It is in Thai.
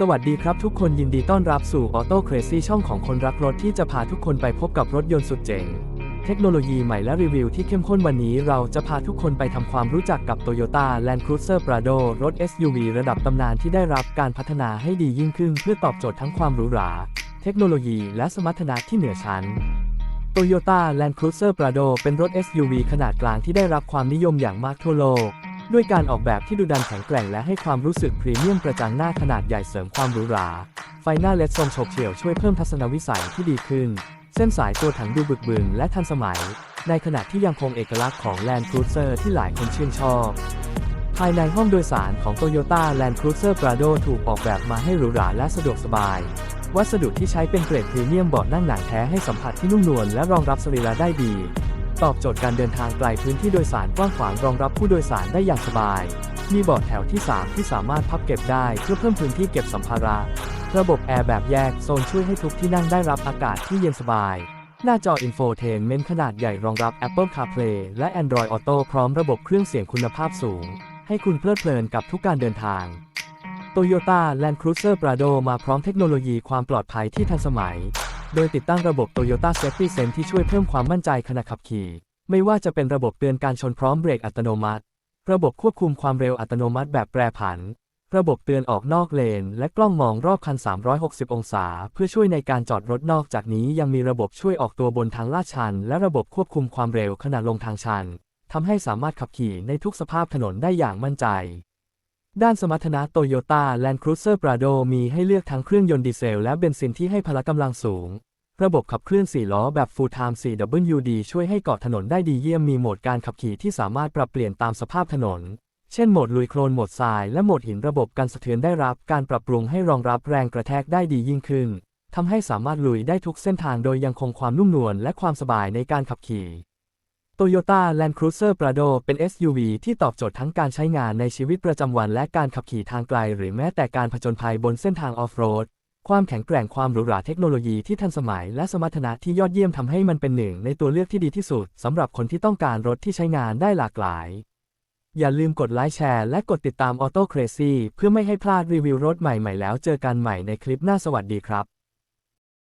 สวัสดีครับทุกคนยินดีต้อนรับสู่ Auto Crazy ช่องของคนรักรถที่จะพาทุกคนไปพบกับรถยนต์สุดเจ๋ง เทคโนโลยีใหม่และรีวิวที่เข้มข้นวันนี้เราจะพาทุกคนไปทำความรู้จักกับ Toyota Land Cruiser Prado รถ SUV ระดับตำนานที่ได้รับการพัฒนาให้ดียิ่งขึ้นเพื่อตอบโจทย์ทั้งความหรูหรา เทคโนโลยีและสมรรถนะที่เหนือชั้น Toyota Land Cruiser Prado เป็นรถ SUV ขนาดกลางที่ได้รับความนิยมอย่างมากทั่วโลก ด้วยการออกแบบที่ดูดันแข็งแกร่งและให้ความรู้สึกพรีเมียมกระจังหน้าขนาดใหญ่เสริมความหรูหรา ไฟหน้าเลดทรงโฉบเฉี่ยวช่วยเพิ่มทัศนวิสัยที่ดีขึ้น เส้นสายตัวถังดูบึกบึนและทันสมัย ในขณะที่ยังคงเอกลักษณ์ของ Land Cruiser ที่หลายคนชื่นชอบ ภายในห้องโดยสารของ Toyota Land Cruiser Prado ถูกออกแบบมาให้หรูหราและสะดวกสบาย วัสดุที่ใช้เป็นเกรดพรีเมียมเบาะนั่งหนังแท้ให้สัมผัสที่นุ่มนวลและรองรับสรีระได้ดี ตอบโจทย์การเดินทางไกลพื้นที่โดยสารกว้างขวางรองรับผู้โดยสารได้อย่างสบาย มีเบาะแถวที่ 3 ที่สามารถพับเก็บได้เพื่อเพิ่มพื้นที่เก็บสัมภาระ ระบบแอร์แบบแยกโซนช่วยให้ทุกที่นั่งได้รับอากาศที่เย็นสบาย หน้าจออินโฟเทนเมนต์ขนาดใหญ่รองรับ Apple CarPlay และ Android Auto พร้อมระบบเครื่องเสียงคุณภาพสูง ให้คุณเพลิดเพลินกับทุกการเดินทาง Toyota Land Cruiser Prado มาพร้อมเทคโนโลยีความปลอดภัยที่ทันสมัย โดยติดตั้งระบบ Toyota Safety Sense ที่ช่วยเพิ่มความมั่นใจขณะขับขี่ ไม่ว่าจะเป็นระบบเตือนการชนพร้อมเบรกอัตโนมัติ ระบบควบคุมความเร็วอัตโนมัติแบบแปรผัน ระบบเตือนออกนอกเลน และกล้องมองรอบคัน 360 องศา เพื่อช่วยในการจอดรถนอกจากนี้ยังมีระบบช่วยออกตัวบนทางลาดชัน และระบบควบคุมความเร็วขณะลงทางชันทำให้สามารถขับขี่ในทุกสภาพถนนได้อย่างมั่นใจ ด้านสมรรถนะ Toyota Land Cruiser Prado มีให้เลือกทั้งเครื่องยนต์ดีเซลและเบนซินที่ให้พละกำลังสูง ระบบขับเคลื่อน 4 ล้อแบบ Full Time 4WD ช่วยให้เกาะถนนได้ดีเยี่ยมมีโหมดการขับขี่ที่สามารถปรับเปลี่ยนตามสภาพถนน เช่นโหมดลุยโคลนโหมดทรายและโหมดหินระบบการสะเทือนได้รับการปรับปรุงให้รองรับแรงกระแทกได้ดียิ่งขึ้นทำให้สามารถลุยได้ทุกเส้นทางโดยยังคงความนุ่มนวลและความสบายในการขับขี่ Toyota Land Cruiser Prado เป็น SUV ที่ตอบโจทย์ทั้งการใช้งานในชีวิตประจำวันและการขับขี่ทางไกล หรือแม้แต่การผจญภัยบนเส้นทางออฟโรด ความแข็งแกร่งความหรูหราเทคโนโลยีที่ทันสมัย และสมรรถนะที่ยอดเยี่ยมทำให้มันเป็นหนึ่งในตัวเลือกที่ดีที่สุดสำหรับคนที่ต้องการรถที่ใช้งานได้หลากหลาย อย่าลืมกดไลค์แชร์และกดติดตาม Auto Crazy เพื่อไม่ให้พลาดรีวิวรถใหม่ๆแล้วเจอกันใหม่ในคลิปหน้าสวัสดีครับ